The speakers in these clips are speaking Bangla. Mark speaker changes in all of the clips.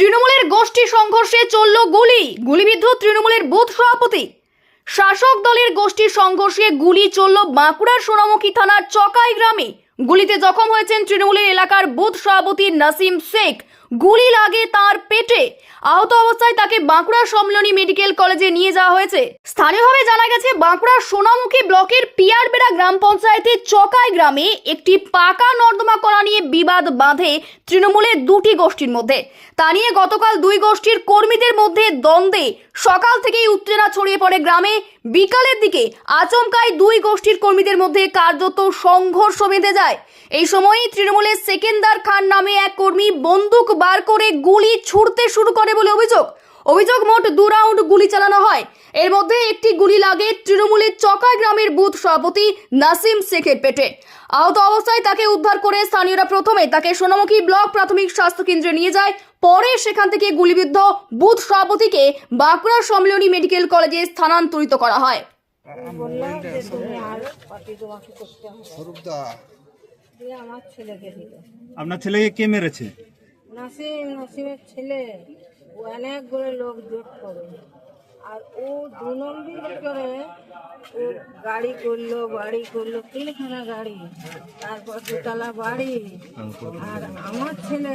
Speaker 1: তৃণমূলের গোষ্ঠী সংঘর্ষে চলল গুলি। গুলিবিদ্ধ তৃণমূলের বুথ সভাপতি। শাসক দলের গোষ্ঠী সংঘর্ষে গুলি চলল বাঁকুড়ার সোনামুখী থানার চকাই গ্রামে। গুলিতে জখম হয়েছেন তৃণমূলের এলাকার বুথ সভাপতি নাসিম শেখ। গুলি লাগে তার পেটে। আহত অবস্থায় তাকে বাঁকুড়া সম্মিলনী মেডিকেল কলেজে নিয়ে যাওয়া হয়েছে। স্থানীয়ভাবে জানা গেছে বাঁকুড়ার সোনামুখী ব্লকের পিয়ারবেড়া গ্রাম পঞ্চায়েতের চকাই গ্রামে একটি পাকা নর্দমা করা নিয়ে বিবাদ বাঁধে তৃণমূলের দুটি গোষ্ঠীর মধ্যে। তা নিয়ে গতকাল দুই গোষ্ঠীর কর্মীদের মধ্যে দ্বন্দ্বে। সকাল থেকেই উত্তেজনা ছড়িয়ে পড়ে গ্রামে। বিকালের দিকে আচমকায় দুই গোষ্ঠীর কর্মীদের মধ্যে কার্যত সংঘর্ষ বেঁধে যায়। এই সময়ই তৃণমূলের সেকেন্দার খান নামে এক কর্মী বন্দুক বার করে গুলি ছুড়তে শুরু করে বলে অভিযোগ। অভিযোগ মোট দু রাউন্ড গুলি চালানো হয়। এর মধ্যে একটি গুলি লাগে তৃণমূলের চকাই গ্রামের বুথ সভাপতি নাসিম শেখের পেটে। আহত অবস্থায় তাকে উদ্ধার করে স্থানীয়রা প্রথমে তাকে সোনামুখী ব্লক প্রাথমিক স্বাস্থ্য কেন্দ্রে নিয়ে যায়। পরে সেখান থেকে গুলিবিদ্ধ বুথ সভাপতিকে বাঁকুড়া সম্মিলনী মেডিকেল কলেজে স্থানান্তরিত করা হয়।
Speaker 2: বললাম যে তুমি আর পার্টি তোমাকে করতে হবে
Speaker 3: স্বরূপদা
Speaker 2: দিয়ে আমার ছেলেকে দিল
Speaker 4: আপনার ছেলেকে কে মেরেছে?
Speaker 2: নাসিম নাসিমের ছেলে ও অনেকগুলো লোক জোট করে। আর ও দু নম্বর করে ও গাড়ি করল বাড়ি করল তিনখানা গাড়ি তারপর দুতলা বাড়ি। আর আমার ছেলে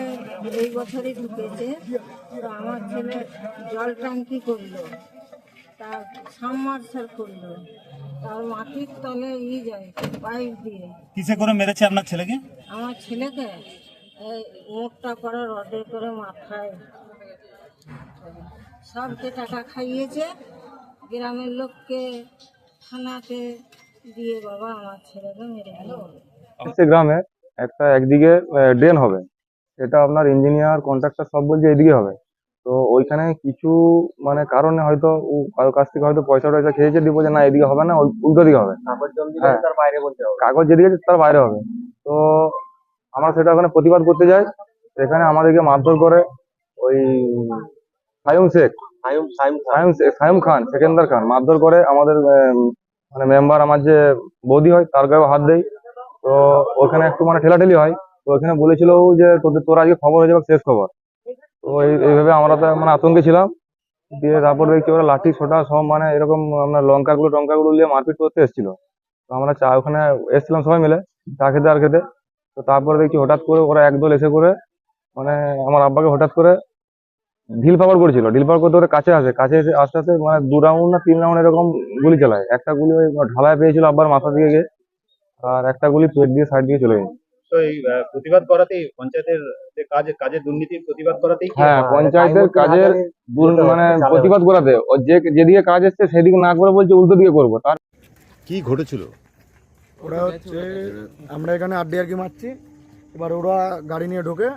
Speaker 2: এই বছরই ঢুকেছে তো আমার ছেলে জল ট্যাঙ্কি করল তার সাবমার্সাল করল তার মাটির তলে ই যায় পাইপ দিয়ে।
Speaker 4: কিসে করে মেরেছে আপনার ছেলেকে?
Speaker 2: আমার ছেলেকে? এই মুখটা করে রডে করে মাথায়। সবকে টাকা খাইয়েছে গ্রামের লোককে থানাতে দিয়ে বাবা আমার ছেলেকে মেরে
Speaker 5: সে গ্রামে একটা একদিকে ড্রেন হবে। সেটা আপনার ইঞ্জিনিয়ার কন্ট্রাক্টর সব বলছে এইদিকে হবে। তো ওইখানে কিছু মানে কারণে হয়তো ও কারোর কাছ থেকে হয়তো পয়সা টয়সা খেয়েছে দিব যে না এদিকে হবে না ওই উল্টো দিকে হবে। হ্যাঁ। কাগজ যেদিকে তার বাইরে হবে। তো আমরা সেটা ওখানে প্রতিবাদ করতে যাই। সেখানে আমাদেরকে মারধর করে ওই সায়ুম শেখ। সায়ুম সায়ুম খান। সেকেন্দার খান মারধর করে আমাদের মানে মেম্বার আমার যে বৌদি হয় তার গায়েও হাত দেয়। তো ওখানে একটু মানে ঠেলাঠেলি হয়। তো ওখানে বলেছিল যে তোদের তোর আজকে খবর হয়ে যাবে শেষ খবর। তো এই এইভাবে আমরা তো মানে আতঙ্কে ছিলাম। দিয়ে তারপর দেখছি ওরা লাঠি ছোটা সব মানে এরকম আপনার লঙ্কা গুলো টঙ্কা গুলো নিয়ে মারপিট করতে এসেছিল। তো আমরা চা ওখানে এসেছিলাম সবাই মিলে চা খেতে আর খেতে। তো তারপরে দেখছি হঠাৎ করে ওরা একদল এসে করে মানে আমার আব্বাকে হঠাৎ করে ঢিল পাকড় করেছিল। ঢিল পাকড় করতে ওরা কাছে আসে কাছে এসে আস্তে আস্তে মানে দু রাউন্ড না তিন রাউন্ড এরকম গুলি চালায়। একটা গুলি ওই ঢালায় পেয়েছিল আব্বার মাথা দিয়ে গিয়ে আর একটা গুলি পেট দিয়ে সাইড দিয়ে চলে গেছে
Speaker 4: তো এই প্রতিবাদ করাতেই পঞ্চায়েতের যে কাজ কাজের দুর্নীতির প্রতিবাদ করাতেই
Speaker 5: হ্যাঁ পঞ্চায়েতের কাজের মানে প্রতিবাদ করাতে। ও যে যেদিকে কাজ এসছে সেদিকে না করে বলছে উল্টো দিকে করব। তার
Speaker 6: কি ঘটেছিল?
Speaker 7: ওরা হচ্ছে আমরা এখানে আড্ডি আর কি মারছি। এবার ওরা গাড়ি নিয়ে ঢোকে।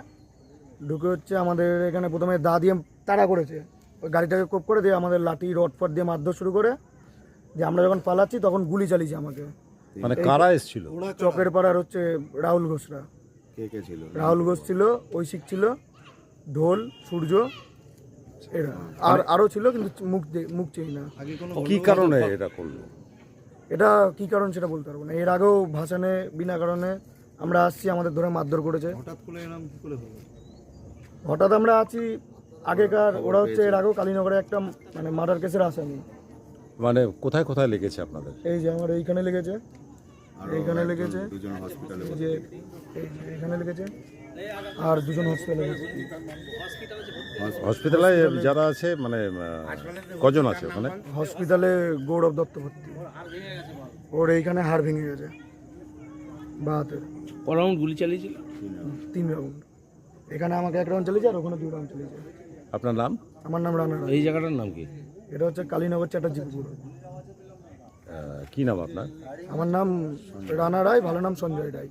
Speaker 7: ঢুকে হচ্ছে আমাদের এখানে প্রথমে দা দিয়ে তাড়া করেছে। ওই গাড়িটাকে কোপ করে দিয়ে আমাদের লাঠি রড ফট দিয়ে মারধর শুরু করে। যে আমরা যখন পালাচ্ছি তখন গুলি চালিয়েছে আমাকে।
Speaker 6: মানে কারা এসেছিল?
Speaker 7: চকের পাড়ার হচ্ছে রাহুল ঘোষরা।
Speaker 6: কে কে ছিল?
Speaker 7: রাহুল ঘোষ ছিল ঐশিক ছিল ঢোল সূর্য এরা। আর আরও ছিল কিন্তু মুখ মুখ চেই না।
Speaker 6: কি কারণে এটা করল?
Speaker 7: এটা কি কারণ সেটা বলতে পারব না। এর আগেও ভাসানে বিনা কারণে আমরা আসছি আমাদের ধরে মারধর করেছে। হঠাৎ আমরা আছি আগেকার ওরা হচ্ছে এর আগেও কালীনগরে একটা মানে মার্ডার কেসের আসামি।
Speaker 6: মানে কোথায় কোথায় লেগেছে আপনাদের?
Speaker 7: এই যে আমার এইখানে লেগেছে। এইখানে লেগেছে। এই যে এই লেগেছে। আর দুজন হসপিটালে
Speaker 6: হসপিটালে যারা আছে মানে কজন আছে ওখানে?
Speaker 7: হসপিটালে গৌরব দত্ত ভর্তি। ওর এইখানে হাড় ভেঙে গেছে। বা হাতে।
Speaker 8: ক রাউন্ড গুলি চালিয়েছিল?
Speaker 7: তিন রাউন্ড। এখানে আমাকে এক রাউন্ড আর ওখানে দুই রাউন্ড চলেছে
Speaker 6: আপনার নাম?
Speaker 7: আমার নাম রানা রায়
Speaker 8: এই জায়গাটার নাম কি?
Speaker 7: এটা হচ্ছে কালীনগর
Speaker 6: কি নাম আপনার?
Speaker 7: আমার নাম রানা রায় ভালো নাম সঞ্জয় রায়।